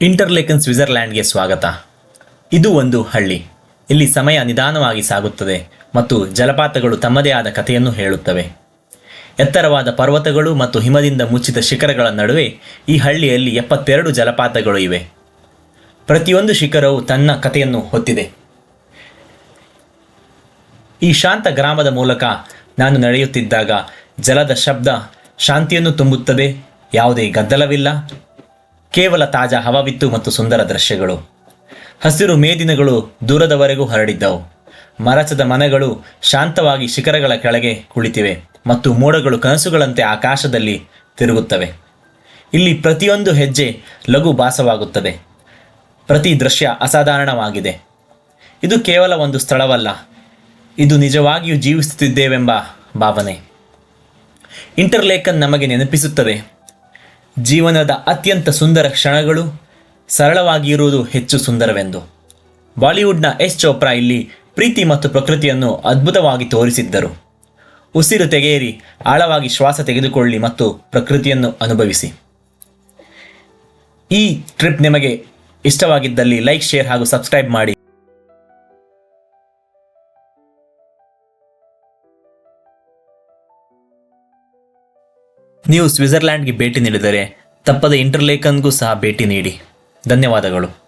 ಇಂಟರ್ಲೇಕನ್ ಸ್ವಿಟ್ಜರ್ಲ್ಯಾಂಡ್ಗೆ ಸ್ವಾಗತ. ಇದು ಒಂದು ಹಳ್ಳಿ. ಇಲ್ಲಿ ಸಮಯ ನಿಧಾನವಾಗಿ ಸಾಗುತ್ತದೆ ಮತ್ತು ಜಲಪಾತಗಳು ತಮ್ಮದೇ ಆದ ಕಥೆಯನ್ನು ಹೇಳುತ್ತವೆ. ಎತ್ತರವಾದ ಪರ್ವತಗಳು ಮತ್ತು ಹಿಮದಿಂದ ಮುಚ್ಚಿದ ಶಿಖರಗಳ ನಡುವೆ ಈ ಹಳ್ಳಿಯಲ್ಲಿ ಎಪ್ಪತ್ತೆರಡು ಜಲಪಾತಗಳು ಇವೆ. ಪ್ರತಿಯೊಂದು ಶಿಖರವು ತನ್ನ ಕಥೆಯನ್ನು ಹೊತ್ತಿದೆ. ಈ ಶಾಂತ ಗ್ರಾಮದ ಮೂಲಕ ನಾನು ನಡೆಯುತ್ತಿದ್ದಾಗ ಜಲದ ಶಬ್ದ ಶಾಂತಿಯನ್ನು ತುಂಬುತ್ತದೆ, ಯಾವುದೇ ಗದ್ದಲವಿಲ್ಲ. ಕೇವಲ ತಾಜಾ ಹವಾವಿತ್ತು ಮತ್ತು ಸುಂದರ ದೃಶ್ಯಗಳು. ಹಸಿರು ಮೇದಿನಗಳು ದೂರದವರೆಗೂ ಹರಡಿದ್ದವು. ಮರಚದ ಮನೆಗಳು ಶಾಂತವಾಗಿ ಶಿಖರಗಳ ಕೆಳಗೆ ಕುಳಿತಿವೆ ಮತ್ತು ಮೋಡಗಳು ಕನಸುಗಳಂತೆ ಆಕಾಶದಲ್ಲಿ ತಿರುಗುತ್ತವೆ. ಇಲ್ಲಿ ಪ್ರತಿಯೊಂದು ಹೆಜ್ಜೆ ಲಘು ಭಾಸವಾಗುತ್ತದೆ. ಪ್ರತಿ ದೃಶ್ಯ ಅಸಾಧಾರಣವಾಗಿದೆ. ಇದು ಕೇವಲ ಒಂದು ಸ್ಥಳವಲ್ಲ. ಇದು ನಿಜವಾಗಿಯೂ ಜೀವಿಸುತ್ತಿದ್ದೇವೆಂಬ ಭಾವನೆ. ಇಂಟರ್ಲೇಖನ್ ನಮಗೆ ನೆನಪಿಸುತ್ತದೆ. ಜೀವನದ ಅತ್ಯಂತ ಸುಂದರ ಕ್ಷಣಗಳು ಸರಳವಾಗಿ ಇರುವುದು ಹೆಚ್ಚು ಸುಂದರವೆಂದು. ಬಾಲಿವುಡ್ನ ಎಸ್ ಚೋಪ್ರಾ ಇಲ್ಲಿ ಪ್ರೀತಿ ಮತ್ತು ಪ್ರಕೃತಿಯನ್ನು ಅದ್ಭುತವಾಗಿ ತೋರಿಸಿದ್ದರು. ಉಸಿರು ತೆಗೆಯಿರಿ, ಆಳವಾಗಿ ಶ್ವಾಸ ತೆಗೆದುಕೊಳ್ಳಿ ಮತ್ತು ಪ್ರಕೃತಿಯನ್ನು ಅನುಭವಿಸಿ. ಈ ಟ್ರಿಪ್ ನಿಮಗೆ ಇಷ್ಟವಾಗಿದ್ದಲ್ಲಿ ಲೈಕ್, ಶೇರ್ ಹಾಗೂ ಸಬ್ಸ್ಕ್ರೈಬ್ ಮಾಡಿ. ನೀವು ಸ್ವಿಟ್ಜರ್ಲ್ಯಾಂಡ್ಗೆ ಭೇಟಿ ನೀಡಿದರೆ ತಪ್ಪದ ಇಂಟರ್ಲೇಕನ್ಗೂ ಸಹ ಭೇಟಿ ನೀಡಿ. ಧನ್ಯವಾದಗಳು.